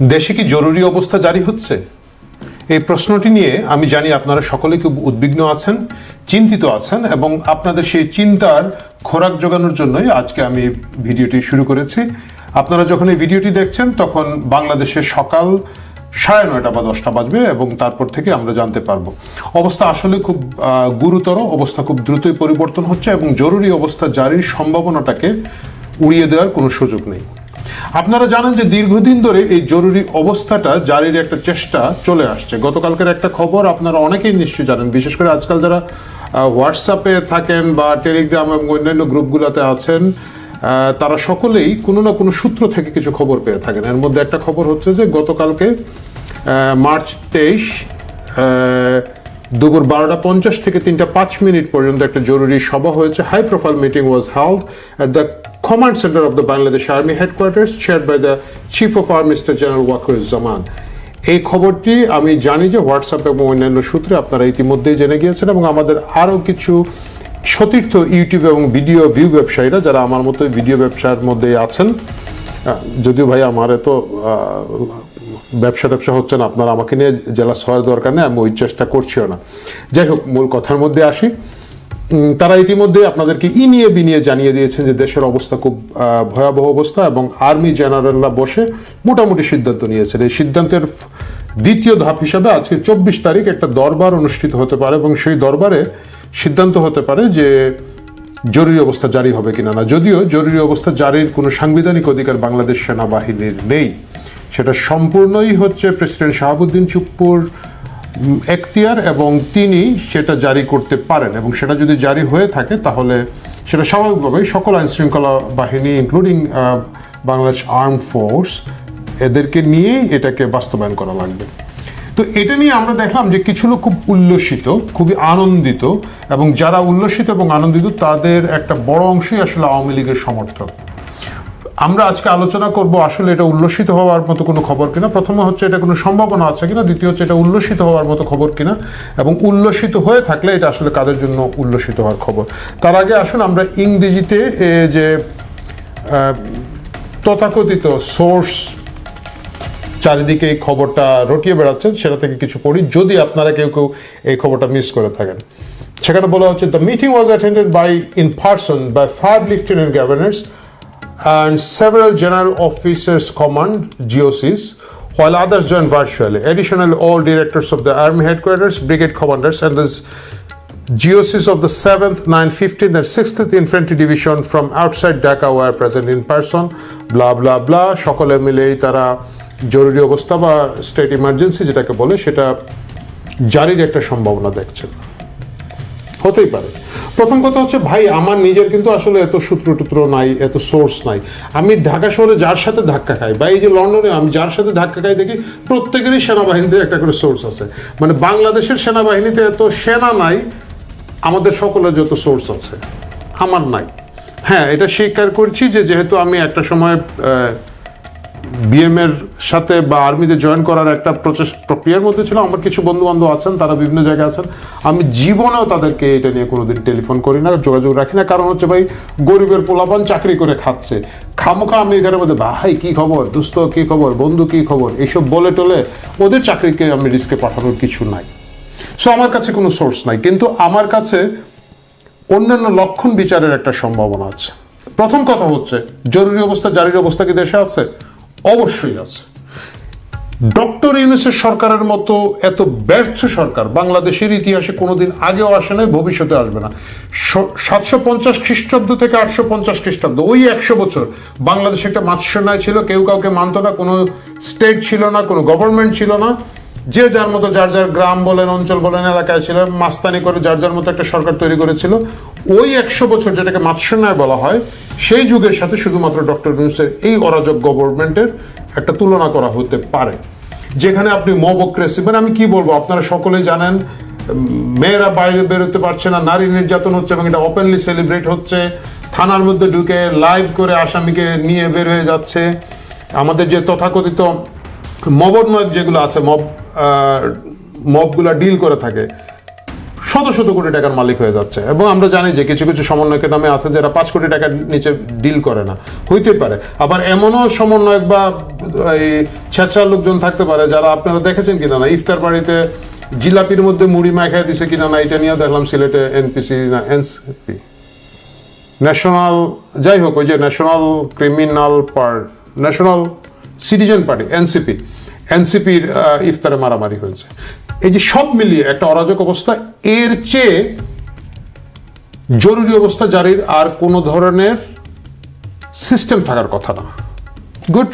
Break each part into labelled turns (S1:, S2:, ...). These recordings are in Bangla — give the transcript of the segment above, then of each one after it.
S1: দেশে কি জরুরি অবস্থা জারি হচ্ছে? এই প্রশ্নটি নিয়ে আমি জানি আপনারা সকলে খুব উদ্বিগ্ন আছেন, চিন্তিত আছেন এবং আপনাদের সেই চিন্তার খোরাক যোগানোর জন্যই আজকে আমি ভিডিওটি শুরু করেছি। আপনারা যখন এই ভিডিওটি দেখছেন, তখন বাংলাদেশের সকাল সাড়ে নয়টা বা দশটা বাজবে এবং তারপর থেকে আমরা জানতে পারব। অবস্থা আসলে খুব গুরুতর, অবস্থা খুব দ্রুতই পরিবর্তন হচ্ছে এবং জরুরি অবস্থা জারির সম্ভাবনাটাকে উড়িয়ে দেওয়ার কোনো সুযোগ নেই। আপনারা জানেন যে দীর্ঘদিন ধরে এই জরুরি অবস্থাটা জারির একটা চেষ্টা চলে আসছে। গতকালকের একটা খবর আপনারা অনেকেই নিশ্চয়ই জানেন, বিশেষ করে আজকাল যারা হোয়াটসঅ্যাপে থাকেন বা টেলিগ্রাম এবং অন্যান্য গ্রুপগুলোতে আছেন তারা সকলেই কোনো না কোনো সূত্র থেকে কিছু খবর পেয়ে থাকেন। এর মধ্যে একটা খবর হচ্ছে যে গতকালকে মার্চ তেইশ দুপুর বারোটা পঞ্চাশ থেকে তিনটা পাঁচ মিনিট পর্যন্ত একটা জরুরি সভা হয়েছে। High profile meeting was held at the command centre of the Bangladesh army headquarters chair by the chief of army mister general Wakeruzzaman এই খবরটি আমি জানি যে হোয়াটসঅ্যাপ এবং অন্যান্য সূত্রে আপনারা ইতিমধ্যেই জেনে গিয়েছেন এবং আমাদের আরও কিছু সতীর্থ ইউটিউব এবং ভিডিও ভিউ ব্যবসায়ীরা যারা আমার মতো ভিডিও ব্যবসার মধ্যে আছেন যদিও ভাই আমার এত ব্যবসা ট্যাবসা হচ্ছে না, আপনারা আমাকে নিয়ে জেলা সহায় দরকার নেই, আমি ওই চেষ্টা করছিও না। যাই হোক, মূল কথার মধ্যে আসি। তারা ইতিমধ্যে আপনাদেরকে ই নিয়ে বিনিয়ে জানিয়ে দিয়েছেন যে দেশের অবস্থা খুব ভয়াবহ অবস্থা এবং আর্মি জেনারেলরা বসে মোটামুটি সিদ্ধান্ত নিয়েছেন। এই সিদ্ধান্তের দ্বিতীয় ধাপ হিসাবে আজকে চব্বিশ তারিখ একটা দরবার অনুষ্ঠিত হতে পারে এবং সেই দরবারে সিদ্ধান্ত হতে পারে যে জরুরি অবস্থা জারি হবে কিনা না। যদিও জরুরি অবস্থা জারির কোনো সাংবিধানিক অধিকার বাংলাদেশ সেনাবাহিনীর নেই। সেটা সম্পূর্ণই হচ্ছে প্রেসিডেন্ট শাহাবুদ্দিন চুপ্পুর এখতিয়ার এবং তিনি সেটা জারি করতে পারেন এবং সেটা যদি জারি হয়ে থাকে তাহলে সেটা স্বাভাবিকভাবেই সকল আইন শৃঙ্খলা বাহিনী ইনক্লুডিং বাংলাদেশ আর্ম ফোর্স এদেরকে নিয়েই এটাকে বাস্তবায়ন করা লাগবে। তো এটা নিয়ে আমরা দেখলাম যে কিছু লোক খুব উল্লসিত, খুবই আনন্দিত এবং যারা উল্লসিত এবং আনন্দিত তাদের একটা বড় অংশই আসলে আওয়ামী লীগের সমর্থক। আমরা আজকে আলোচনা করব আসলে এটা উল্লসিত হওয়ার মতো কোনো খবর কিনা। প্রথমে হচ্ছে এটা কোনো সম্ভাবনা আছে কিনা, দ্বিতীয় হচ্ছে এটা উল্লসিত হওয়ার মতো খবর কিনা এবং উল্লসিত হয়ে থাকলে এটা আসলে কাদের জন্য উল্লসিত হওয়ার খবর? তার আগে আসুন আমরা ইংরেজিতে যে তথাকথিত সোর্স চারিদিকে এই খবরটা রটিয়ে বেড়াচ্ছেন, সেটা থেকে কিছু পড়ি, যদি আপনারা কেউ কেউ এই খবরটা মিস করে থাকেন। সেখানে বলা হচ্ছে the meeting was attended by in person by five lieutenant governors and several general officers command GOCs, while others joined virtually. Additionally, all directors of the Army headquarters, brigade commanders, and the GOCs of the 7th, 9th, 15th, and 60th Infantry Division from outside Dhaka were present in person. Blah blah blah. সকলে মিলেই তারা জরুরি অবস্থা বা স্টেট ইমার্জেন্সি যেটাকে বলে সেটা জারির একটা সম্ভাবনা দেখছেন হতেই পারে। প্রথম কথা হচ্ছে, ভাই, আমার নিজের কিন্তু আসলে এত সূত্র টুত্র নাই, এত সোর্স নাই। আমি ঢাকা শহরে যার সাথে ধাক্কা খাই বা এই যে লন্ডনে আমি যার সাথে ধাক্কা খাই দেখি প্রত্যেকেরই সেনাবাহিনীতে একটা করে সোর্স আছে। মানে বাংলাদেশের সেনাবাহিনীতে এত সেনা নাই, আমাদের সকলের যত সোর্স আছে, আমার নাই। হ্যাঁ এটা স্বীকার করছি যে যেহেতু আমি একটা সময় বিএম এর সাথে বা আর্মিতে জয়েন করার একটা প্রচেষ প্রক্রিয়ার মধ্যে ছিল। আমার কিছু বন্ধু বান্ধব আছেন, তারা বিভিন্ন জায়গায় আছেন। আমি জীবনেও তাদেরকে এটা নিয়ে কোনোদিন টেলিফোন করি না, যোগাযোগ রাখি না। কারণ হচ্ছে ভাই, গরিবের পোলাপান চাকরি করে খাচ্ছে। খামোখা আমি এখানের মধ্যে, ভাই, কি খবর? দোস্ত কি খবর? বন্ধু, কি খবর? এইসব বলে টলে ওদের চাকরিকে আমি রিস্কে পাঠানোর কিছু নাই। সো আমার কাছে কোনো সোর্স নাই। কিন্তু আমার কাছে অন্যান্য লক্ষণ বিচারের একটা সম্ভাবনা আছে। প্রথম কথা হচ্ছে, জরুরি অবস্থা, জারির অবস্থা কি দেশে আছে? অবশ্যই আছে। ডক্টর ইউনুসের সরকারের মতো এত ব্যর্থ সরকার বাংলাদেশের ইতিহাসে কোনোদিন আগেও আসে নাই, ভবিষ্যতে আসবে না। সাতশো পঞ্চাশ খ্রিস্টাব্দ থেকে আটশো পঞ্চাশ খ্রিস্টাব্দ, ওই একশো বছর। বাংলাদেশে একটা মাতৃসেনায় ছিল, কেউ কাউকে মানত না, কোনো স্টেট ছিল না, কোনো গভর্নমেন্ট ছিল না। যে যার মতো যার যার গ্রাম বলেন, অঞ্চল বলেন, এলাকায় ছিল মাস্তানি করে যার যার মতো একটা সরকার তৈরি করেছিল ওই একশো বছর যেটাকে মাতৃসেনায় বলা হয়, সেই যুগের সাথে শুধুমাত্র ডক্টর ইউনুসের এই অরাজক গভর্নমেন্টের একটা তুলনা করা হতে পারে। যেখানে আপনি মবক্রেসি মানে আমি কি বলব, আপনারা সকলেই জানেন মেয়েরা বাইরে বেরোতে পারছে না, নারী নির্যাতন হচ্ছে এবং এটা ওপেনলি সেলিব্রেট হচ্ছে। থানার মধ্যে ঢুকে লাইভ করে আসামিকে নিয়ে বের হয়ে যাচ্ছে। আমাদের যে তথাকথিত মবন্ময় যেগুলো আছে, মব মবগুলা ডিল করে থাকে শত শত কোটি টাকার মালিক হয়ে যাচ্ছে। এবং আমরা জানি যে কিছু কিছু সমন্বয়কের নামে আছে যারা পাঁচ কোটি টাকার নিচে ডিল করে না। হইতে পারে। আবার এমনও সমন্বয়ক বা, এই ছেঁচড়া লোকজন থাকতে পারে যারা আপনারা দেখেছেন কিনা না, ইফতার বাড়িতে জিলাপির মধ্যে মুড়ি মাখায় দিছে কিনা না, এটা নিয়েও দেখলাম সিলেটে এনপিসি না এনসিপি ন্যাশনাল যাই হোক, ওই যে national criminal part national citizen party NCP এনসিপির ইফতারে মারামারি হয়েছে। এই যে সব মিলিয়ে একটা অরাজক অবস্থা, এর চেয়ে জরুরি অবস্থা জারির আর কোনো ধরনের সিস্টেম থাকার কথা না। গুড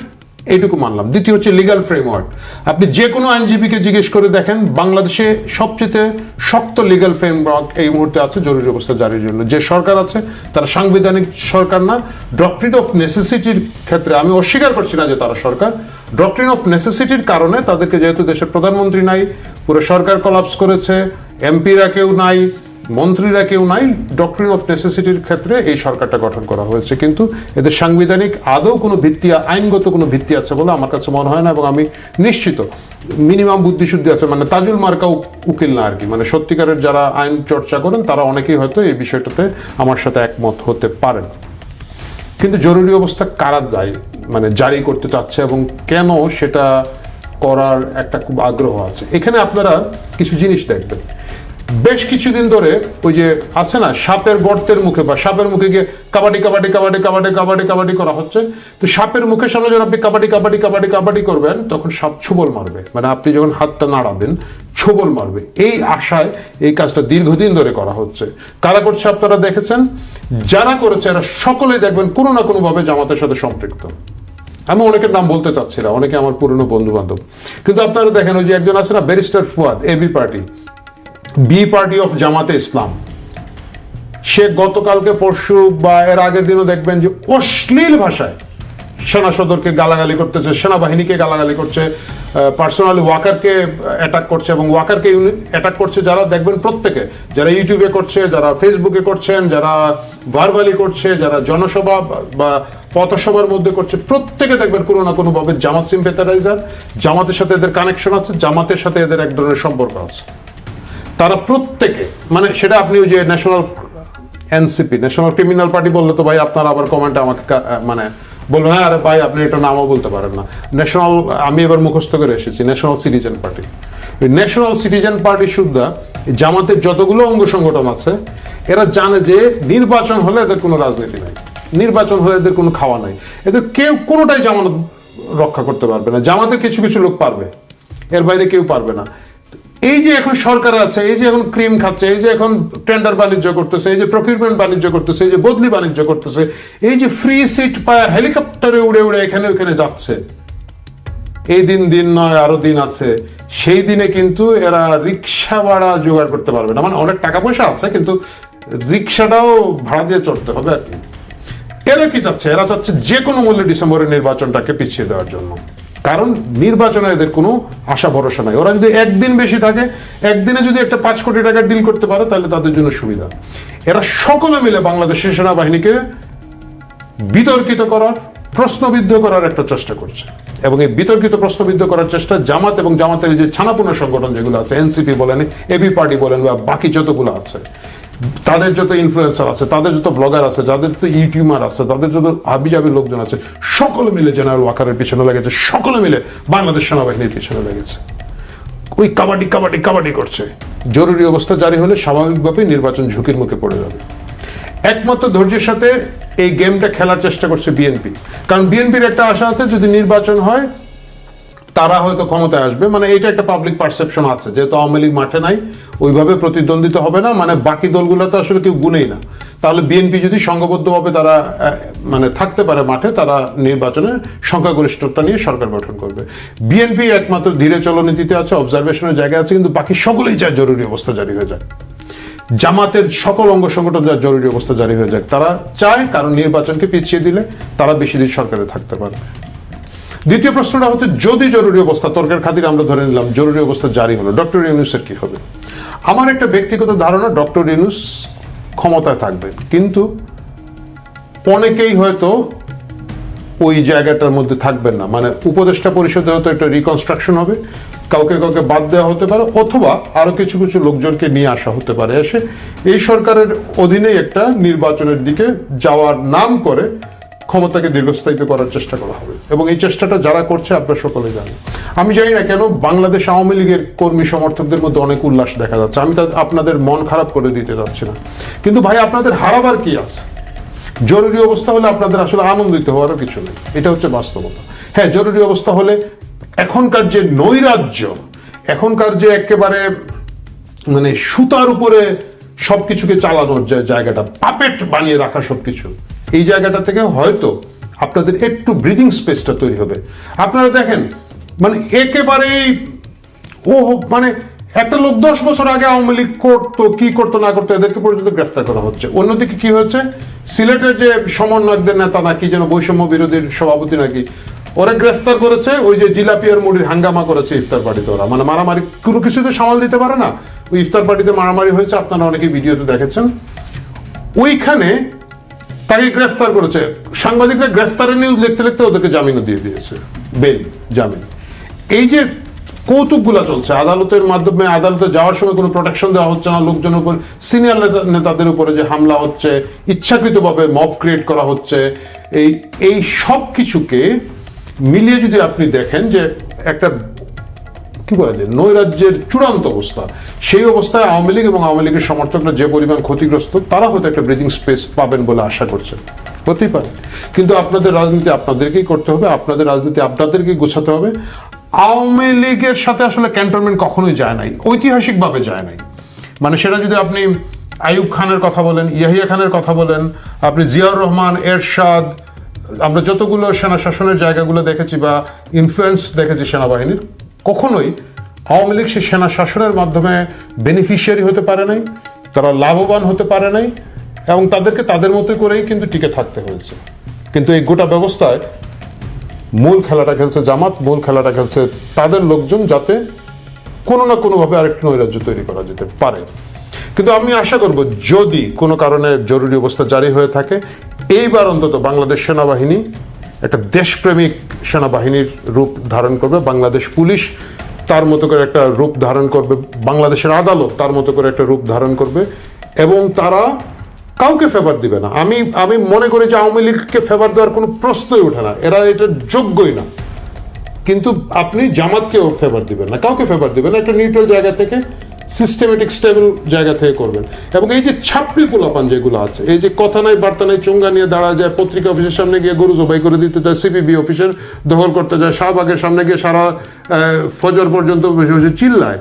S1: এইটুকু মানলাম। দ্বিতীয় হচ্ছে লিগাল ফ্রেমওয়ার্ক আপনি যে কোনো আইনজীবীকে জিজ্ঞেস করে দেখেন, বাংলাদেশে সবচেয়ে শক্ত লিগাল ফ্রেমওয়ার্ক এই মুহূর্তে আছে জরুরি অবস্থা জারির জন্য। যে সরকার আছে, তারা সাংবিধানিক সরকার না ডক্ট্রিন অফ নেসেসিটির ক্ষেত্রে আমি অস্বীকার করছি না যে তারা সরকার। ডক্ট্রিন অফ নেসেসিটির কারণে তাদেরকে যেহেতু দেশের প্রধানমন্ত্রী নাই, পুরো সরকার কলাপস করেছে এমপিরা কেউ নাই মন্ত্রীরা কেউ নাই ডক্টরিন অফ নেসেসিটির ক্ষেত্রে এই সরকারটা গঠন করা হয়েছে। কিন্তু এদের সাংবিধানিক আদৌ কোনো ভিত্তি, আইনগত কোনো ভিত্তি আছে বলে আমার কাছে মনে হয় না এবং আমি নিশ্চিত মিনিমাম বুদ্ধিশুদ্ধি আছে। মানে তাজুল মার্কা উকিল না আর কি। মানে সত্যিকারের যারা আইন চর্চা করেন, তারা অনেকেই হয়তো এই বিষয়টাতে আমার সাথে একমত হতে পারেন। কিন্তু জরুরি অবস্থা কারা দায়ী? মানে জারি করতে চাচ্ছে এবং কেন সেটা করার একটা খুব আগ্রহ আছে। এখানে আপনারা কিছু জিনিস দেখবেন। বেশ কিছুদিন ধরে ওই যে আছে না, সাপের গর্তের মুখে বা সাপের মুখে গিয়ে কাবাডি কাবাডি কাবাডি কাবাডি কাবাডি কাবাডি করা হচ্ছে। তো সাপের মুখের সামনে যখন আপনি কাবাডি কাবাডি কাবাডি কাবাডি করবেন, তখন সাপ ছুবল মারবে। মানে আপনি যখন হাতটা নাড়াবেন, ছবল মারবে। এই আশায় এই কাজটা দীর্ঘদিন ধরে করা হচ্ছে। কারা করছে আপনারা দেখেছেন? যারা করেছে, এরা সকলেই দেখবেন কোনো না কোনোভাবে জামাতের সাথে সম্পৃক্ত। আমি অনেকের নাম বলতে চাচ্ছি না, অনেকে আমার পুরনো বন্ধু বান্ধব কিন্তু আপনারা দেখেন ওই যে একজন আছে না, barrister Fuad AB party. B party of Jamaate Islam. সে গতকালকে, পরশু বা এর আগের দিনও দেখবেন যে অশ্লীল ভাষায় সেনা সদরকে গালাগালি করতেছে, সেনাবাহিনীকে গালাগালি করছে পার্সোনালি ওয়াকারকে অ্যাটাক করছে এবং ওয়াকারকে অ্যাটাক করছে যারা দেখবেন প্রত্যেকে। যারা ইউটিউবে করছে, যারা ফেসবুকে করছেন, যারা ভার্বালি করছে, যারা জনসভা বা- পথসভার মধ্যে করছে, প্রত্যেকে দেখবেন কোনো না কোনোভাবে জামাত সিম্পেথারাইজার জামাতের সাথে এদের কানেকশন আছে, জামাতের সাথে এদের এক ধরনের সম্পর্ক আছে। তারা প্রত্যেকে মানে সেটা আপনি ওই যে national NCP national criminal party বললে তো ভাই আপনারা আবার কমেন্টে আমাকে মানে বলবেন হ্যাঁ আরে ভাই, আপনি এটা নামও বলতে পারেন না। ন্যাশনাল আমি এবার মুখস্থ করে এসেছি national citizen party national citizen party সুদ্ধা জামাতের যতগুলো অঙ্গ সংগঠন আছে, এরা জানে যে নির্বাচন হলে এদের কোনো রাজনীতি নাই, নির্বাচন হলে এদের কোনো খাওয়া নাই। এদের কেউ কোনোটাই জামানত রক্ষা করতে পারবে না। জামাতের কিছু কিছু লোক পারবে, এর বাইরে কেউ পারবে না। এই যে এখন সরকার আছে, এই যে এখন ক্রিম খাচ্ছে, এই যে এখন টেন্ডার বাণিজ্য করতেছে, এই যে প্রকিউরমেন্ট বাণিজ্য করতেছে, এই যে বদলি বাণিজ্য করতেছে, এই যে ফ্রি সিট পায় হেলিকপ্টারে উড়ে উড়ে এখানে ওখানে যাচ্ছে। এই দিন দিন নয়, আরও দিন আছে। সেই দিনে কিন্তু এরা রিক্সা ভাড়া জোগাড় করতে পারবে না। মানে অনেক টাকা পয়সা আছে, কিন্তু রিক্সাটাও ভাড়া দিয়ে চড়তে হবে আর কি। এরা কি চাচ্ছে? এরা চাচ্ছে যে কোনো মূল্যে ডিসেম্বরের নির্বাচনটাকে পিছিয়ে দেওয়ার জন্য। কারণ নির্বাচনে এদের কোনো আশা, ভরসা নাই। ওরা যদি একদিন বেশি থাকে, একদিনে যদি একটা পাঁচ কোটি টাকা ডিল করতে পারে, তাহলে তাদের জন্য সুবিধা। এরা সকলে মিলে বাংলাদেশের সেনাবাহিনীকে বিতর্কিত করার, প্রশ্নবিদ্ধ করার একটা চেষ্টা করছে। এবং এই বিতর্কিত, প্রশ্নবিদ্ধ করার চেষ্টা জামাত এবং জামাতের যে ছানাপোনা সংগঠন যেগুলো আছে, এনসিপি বলেন, এবি পার্টি বলেন, বা বাকি যতগুলো আছে তাদের যত ইনফ্লুয়েন্সার আছে, তাদের যত ব্লগার আছে, যাদের যত ইউটিউবার আছে, তাদের যত হাবিজাবি লোকজন আছে, সকলে মিলে জেনারেল ওয়াকারের পিছনে লেগেছে, সকলে মিলে বাংলাদেশ সেনাবাহিনীর পিছনে লেগেছে। ওই কাবাডি কাবাডি কাবাডি করছে। জরুরি অবস্থা জারি হলে স্বাভাবিকভাবেই নির্বাচন ঝুঁকির মুখে পড়ে যাবে। একমাত্র ধৈর্যের সাথে এই গেমটা খেলার চেষ্টা করছে বিএনপি কারণ বিএনপির একটা আশা আছে, যদি নির্বাচন হয় তারা হয়তো ক্ষমতায় আসবে। মানে এটা একটা পাবলিক পারসেপশন আছে, যেহেতু আওয়ামী লীগ মাঠে নাই, ওইভাবে প্রতিদ্বন্দ্বিতা হবে না। মানে বাকি দলগুলো তো আসলে কেউ গুনেই না। তাহলে বিএনপি যদি সংঘবদ্ধভাবে তারা মানে থাকতে পারে মাঠে, তারা নির্বাচনে সংখ্যাগরিষ্ঠতা নিয়ে সরকার গঠন করবে। বিএনপি একমাত্র ধীরে চলনীতিতে আছে অবজারভেশনের জায়গায় আছে, কিন্তু বাকি সকলেই চায় জরুরি অবস্থা জারি হয়ে যায় জামাতের সকল অঙ্গ সংগঠন যা জরুরি অবস্থা জারি হয়ে যায় তারা চায় কারণ নির্বাচনকে পিছিয়ে দিলে তারা বেশি দিন সরকারে থাকতে পারবে। দ্বিতীয় প্রশ্নটা হচ্ছে, যদি জরুরি অবস্থা, তর্কের খাতিরে আমরা ধরে নিলাম, জরুরি অবস্থা জারি হলো, ডক্টর ইউনুসের কি হবে? আমার একটা ব্যক্তিগত ধারণা, ডক্টর ইউনুস ক্ষমতায় থাকবে, কিন্তু অনেকেই হয়তো ওই জায়গাটার মধ্যে থাকবেন না। মানে উপদেষ্টা পরিষদে হয়তো একটা রিকনস্ট্রাকশন হবে, কাউকে কাউকে বাদ দেওয়া হতে পারে, অথবা আরও কিছু কিছু লোকজনকে নিয়ে আসা হতে পারে। এসে এই সরকারের অধীনেই একটা নির্বাচনের দিকে যাওয়ার নাম করে ক্ষমতাকে দীর্ঘস্থায়িত করার চেষ্টা করা হবে। এবং এই চেষ্টাটা যারা করছে, আপনারা সকলে জানেন। আমি জানি না কেন বাংলাদেশ আওয়ামী লীগের কর্মী সমর্থকদের মধ্যে অনেক উল্লাস দেখা যাচ্ছে। আমি আপনাদের মন খারাপ করে দিতে যাচ্ছি না। কিন্তু ভাই, আপনাদের হারাবার কি আছে? জরুরি অবস্থা হলে আপনাদের আসলে আনন্দিত হওয়ারও কিছু নেই। এটা হচ্ছে বাস্তবতা। হ্যাঁ জরুরি অবস্থা হলে এখনকার যে নৈরাজ্য, এখনকার যে একেবারে মানে সুতার উপরে সবকিছুকে চালানোর যে জায়গাটা, পাপেট বানিয়ে রাখা সবকিছু এই জায়গাটা থেকে হয়তো আপনাদের একটু ব্রিদিং স্পেসটা তৈরি হবে। আপনারা দেখেন মানে একেবারেই ও মানে একটা লোক দশ বছর আগে আওয়ামী লীগ করতো, কি করতো, না করতো, এদেরকে পর্যন্ত গ্রেফতার করা হচ্ছে। অন্যদিকে কি হচ্ছে সিলেটের যে সমন্বয়কদের নেতা নাকি, যেন বৈষম্য বিরোধীর সভাপতি নাকি, ওরা গ্রেফতার করেছে, ওই যে জিলাপিয়ার মুড়ির হাঙ্গামা করেছে ইফতার পার্টিতে ওরা। মানে মারামারি, কোনো কিছুতে সামাল দিতে পারে না। ওই ইফতার পার্টিতে মারামারি হয়েছে, আপনারা অনেকে ভিডিওতে দেখেছেন। ওইখানে তাকে গ্রেফতার করেছে। সাংবাদিকরা গ্রেফতারের নিউজ লিখতে লিখতে ওদেরকে জামিনও দিয়ে দিয়েছে। বেল, জামিন। এই যে কৌতুকগুলা চলছে, আদালতের মাধ্যমে আদালতে যাওয়ার সময় কোনো প্রোটেকশন দেওয়া হচ্ছে না লোকজনের উপর সিনিয়র নেতাদের উপরে যে হামলা হচ্ছে, ইচ্ছাকৃতভাবে মব ক্রিয়েট করা হচ্ছে, এই এই সব কিছুকে মিলিয়ে যদি আপনি দেখেন যে একটা কি বলা যায় নৈরাজ্যের চূড়ান্ত অবস্থা। সেই অবস্থায় আওয়ামী লীগ এবং আওয়ামী লীগের সমর্থকরা যে পরিমাণ ক্ষতিগ্রস্ত, তারা হয়তো একটা ব্রিদিং স্পেস পাবেন বলে আশা করছেন। হতেই পারে। কিন্তু আপনাদের রাজনীতি আপনাদেরকেই করতে হবে, আপনাদের রাজনীতি আপনাদেরকেই গোছাতে হবে। আওয়ামী লীগের সাথে আসলে ক্যান্টনমেন্ট কখনোই যায় নাই, ঐতিহাসিকভাবে যায় নাই। মানে সেটা যদি আপনি আইয়ুব খানের কথা বলেন, ইয়াহিয়া খানের কথা বলেন, আপনি জিয়াউর রহমান, এরশাদ, আমরা যতগুলো সেনা শাসনের জায়গাগুলো দেখেছি বা ইনফ্লুয়েন্স দেখেছি সেনাবাহিনীর কখনোই আওয়ামী লীগ সেই সেনা শাসনের মাধ্যমে বেনিফিশিয়ারি হতে পারে নাই, তারা লাভবান হতে পারে নাই, এবং তাদেরকে তাদের মতো করেই কিন্তু টিকে থাকতে হয়েছে। কিন্তু এই গোটা ব্যবস্থায় মূল খেলাটা খেলছে জামাত, মূল খেলাটা খেলছে তাদের লোকজন যাতে কোনো না কোনোভাবে আরেকটি নৈরাজ্য তৈরি করা যেতে পারে। কিন্তু আমি আশা করব যদি কোনো কারণে জরুরি অবস্থা জারি হয়ে থাকে, এইবার অন্তত বাংলাদেশ সেনাবাহিনী একটা দেশপ্রেমিক সেনাবাহিনীর রূপ ধারণ করবে, বাংলাদেশ পুলিশ তার মতো করে একটা রূপ ধারণ করবে, বাংলাদেশের আদালত তার মতো করে একটা রূপ ধারণ করবে, এবং তারা কাউকে ফেভার দিবে না। আমি আমি মনে করি যে আওয়ামী লীগকে ফেভার দেওয়ার কোনো প্রশ্নই ওঠে না। এরা এটা যোগ্যই না। কিন্তু আপনি জামাতকেও ফেভার দিবেন না, কাউকে ফেভার দিবেন না। একটা নিউট্রাল জায়গা থেকে সিস্টেমেটিক স্টেবল জায়গা থেকে করবেন। এবং এই যে ছাপড়ি পোলাপান যেগুলো আছে, এই যে কথা নাই, বার্তা নাই, চোঙ্গা নিয়ে দাঁড়া যায়, পত্রিকা অফিসের সামনে গিয়ে গরু জবাই করে দিতে যায় সিপিবি অফিসের দখল করতে যায়, শাহবাগের সামনে গিয়ে সারা ফজর পর্যন্ত বসে বসে চিল্লায়।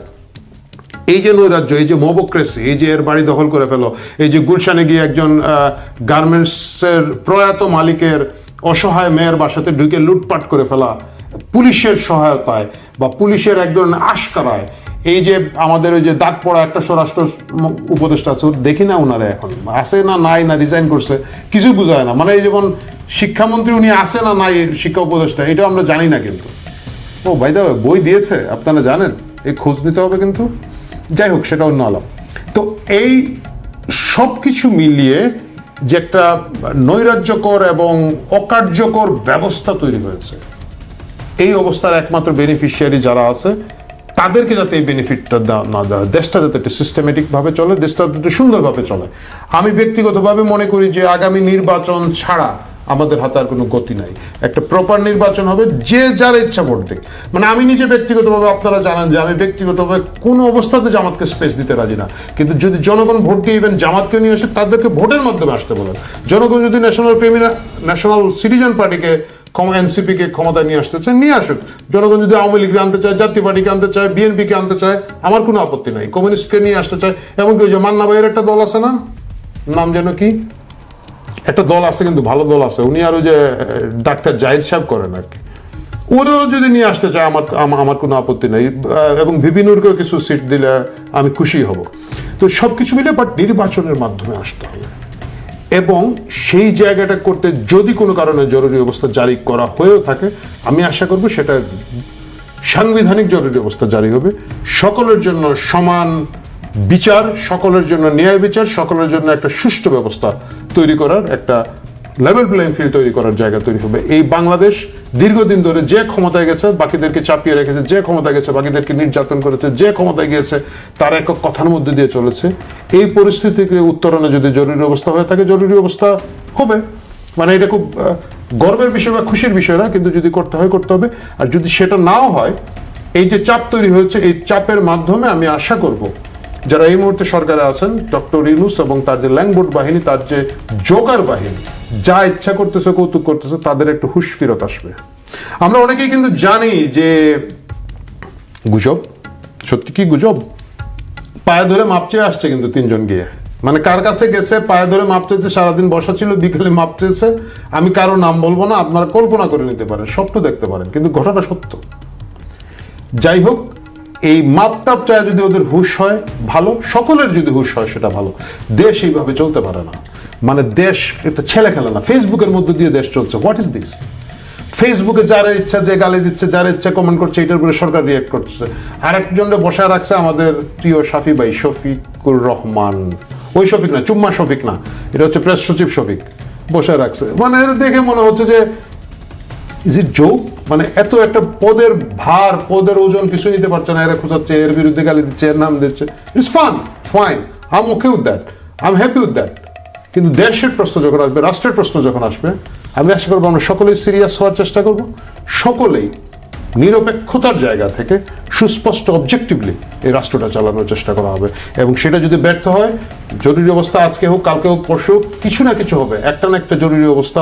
S1: এই যে নৈরাজ্য, এই যে মোবোক্রেসি এই যে এর বাড়ি দখল করে ফেলো, এই যে গুলশানে গিয়ে একজন গার্মেন্টসের প্রয়াত মালিকের অসহায় মেয়ের বাসাতে ঢুকে লুটপাট করে ফেলা, পুলিশের সহায়তায় বা পুলিশের একজন আশকারায় এই যে আমাদের ওই যে দাগ পড়া একটা স্বরাষ্ট্র উপদেষ্টা আছে দেখি না ওনারা এখন। আছে না নাই না রিজাইন করছে কিছু বোঝায় না। মানে এই যেমন শিক্ষামন্ত্রী উনি আছে না নাই শিক্ষা উপদেষ্টা, এটাও আমরা জানি না কিন্তু। ও ভাই দা বই দিয়েছে, আপনারা জানেন এই খোঁজ নিতে হবে কিন্তু। যাই হোক, সেটা অন্য আলাপ। তো এই সব কিছু মিলিয়ে যে একটা নৈরাজ্যকর এবং অকার্যকর ব্যবস্থা তৈরি হয়েছে, এই অবস্থার একমাত্র বেনিফিশিয়ারি যারা আছে তাদেরকে যাতে এই বেনিফিটটা না দেওয়া দেশটা যাতে একটু সিস্টেমেটিকভাবে চলে, দেশটা একটু সুন্দরভাবে চলে। আমি ব্যক্তিগতভাবে মনে করি যে আগামী নির্বাচন ছাড়া আমাদের হাতে আর কোনো গতি নাই। একটা প্রপার নির্বাচন হবে, যে যার ইচ্ছা ভোট দেখ মানে আমি নিজে ব্যক্তিগতভাবে, আপনারা জানেন যে আমি ব্যক্তিগতভাবে কোনো অবস্থাতে জামাতকে স্পেস দিতে রাজি না। কিন্তু যদি জনগণ ভোট দিয়ে ইভেন জামাতকে নিয়ে আসে, তাদেরকে ভোটের মাধ্যমে আসতে বলেন। জনগণ যদি ন্যাশনাল ক্রিমিনা ন্যাশনাল সিটিজেন পার্টিকে এনসিপি কে ক্ষমতায় নিয়ে আসতে চায়? নিয়ে আসুক। জনগণ যদি আওয়ামী লীগকে আনতে চায়, জাতীয় পার্টিকে আনতে চায় বিএনপি কে আনতে চায়, আমার কোনো আপত্তি নাই। কমিউনিস্টকে নিয়ে আসতে চায়। ওই যে মান্না ভাইয়ের একটা দল আছে না? নাম যেন কি? একটা দল আছে কিন্তু ভালো দল আছে। উনি আর ওই যে ডাক্তার জাহিদ সাহেব করেন আর কি। ওরাও যদি নিয়ে আসতে চায়, আমার আমার কোনো আপত্তি নেই। এবং ভিপিনুরকেও কিছু সিট দিলে আমি খুশি হব। তো সব কিছু মিলে বাট নির্বাচনের মাধ্যমে আসতে হবে। এবং সেই জায়গাটা করতে যদি কোনো কারণে জরুরি অবস্থা জারি করা হয়েও থাকে, আমি আশা করব সেটা সাংবিধানিক জরুরি অবস্থা জারি হবে। সকলের জন্য সমান বিচার, সকলের জন্য ন্যায় বিচার, সকলের জন্য একটা সুষ্ঠু ব্যবস্থা তৈরি করার একটা লেভেল প্লেইং ফিল্ড তৈরি করার জায়গা তৈরি হবে। এই বাংলাদেশ দীর্ঘদিন ধরে যে ক্ষমতায় গেছে, বাকিদেরকে চাপিয়ে রেখেছে, যে ক্ষমতায় গেছে, বাকিদেরকে নির্যাতন করেছে, যে ক্ষমতায় গিয়েছে, তার একক কথার মধ্যে দিয়ে চলেছে। এই পরিস্থিতিকে উত্তরণে যদি জরুরি অবস্থা হয়ে থাকে, জরুরি অবস্থা হবে। মানে এটা খুব গর্বের বিষয় বা খুশির বিষয় না, কিন্তু যদি করতে হয়, করতে হবে। আর যদি সেটা নাও হয়, এই যে চাপ তৈরি হয়েছে, এই চাপের মাধ্যমে আমি আশা করব, যারা এই মুহূর্তে সরকারে আছেন, ডক্টর ইনুস এবং তার যে ল্যাংবোর্ড বাহিনী, তার যে জোকার বাহিনী যা ইচ্ছা করতেছে, কৌতুক করতেছে, তাদের একটু হুশ ফিরত আসবে। আমরা অনেকেই কিন্তু জানি যে গুজব, সত্যি কি গুজব? পায়ে ধরে মাপ আসছে কিন্তু তিনজন গিয়ে। মানে কার কাছে গেছে, পায়ে ধরে মাপ চেয়েছে, সারাদিন বসা ছিল, বিকেলে মাপ চেয়েছে, আমি কারও নাম বলব না, আপনারা কল্পনা করে নিতে পারেন, স্বপ্ন দেখতে পারেন, কিন্তু ঘটনা সত্য। যাই হোক, এই মাপটাপ চায় যদি ওদের হুশ হয়, ভালো, সকলের যদি হুশ হয়, সেটা ভালো। দেশ এইভাবে চলতে পারে না। মানে দেশ, এটা ছেলে খেলা না ফেসবুকের মধ্যে দিয়ে দেশ চলছে। হোয়াট ইজ দিস ফেসবুকে যারা ইচ্ছা যে গালি দিচ্ছে, যারা ইচ্ছা কমেন্ট করছে, এটার উপরে সরকার রিয়েক্ট করছে আর একজনকে বসায় রাখছে আমাদের প্রিয় শাফি ভাই, শফিকুর রহমান। ওই শফিক না, চুম্মা শফিক না, এটা হচ্ছে প্রেস সচিব শফিক। বসায় রাখছে। মানে দেখে মনে হচ্ছে যে ইজ ইট জোক মানে এত একটা পদের ভার, পদের ওজন কিছু নিতে পারছে না। এরা খোঁচাচ্ছে এর বিরুদ্ধে গালি দিচ্ছে, এর নাম দিচ্ছে। It's fun fine I'm okay with that I am happy with that কিন্তু দেশের প্রশ্ন যখন আসবে, রাষ্ট্রের প্রশ্ন যখন আসবে, আমি আশা করব আমরা সকলেই সিরিয়াস হওয়ার চেষ্টা করব। সকলেই নিরপেক্ষতার জায়গা থেকে সুস্পষ্ট অবজেক্টিভলি এই রাষ্ট্রটা চালানোর চেষ্টা করা হবে। এবং সেটা যদি ব্যর্থ হয়, জরুরি অবস্থা আজকে হোক, কালকে হোক, পরশু হোক, কিছু না কিছু হবে। একটা না একটা জরুরি অবস্থা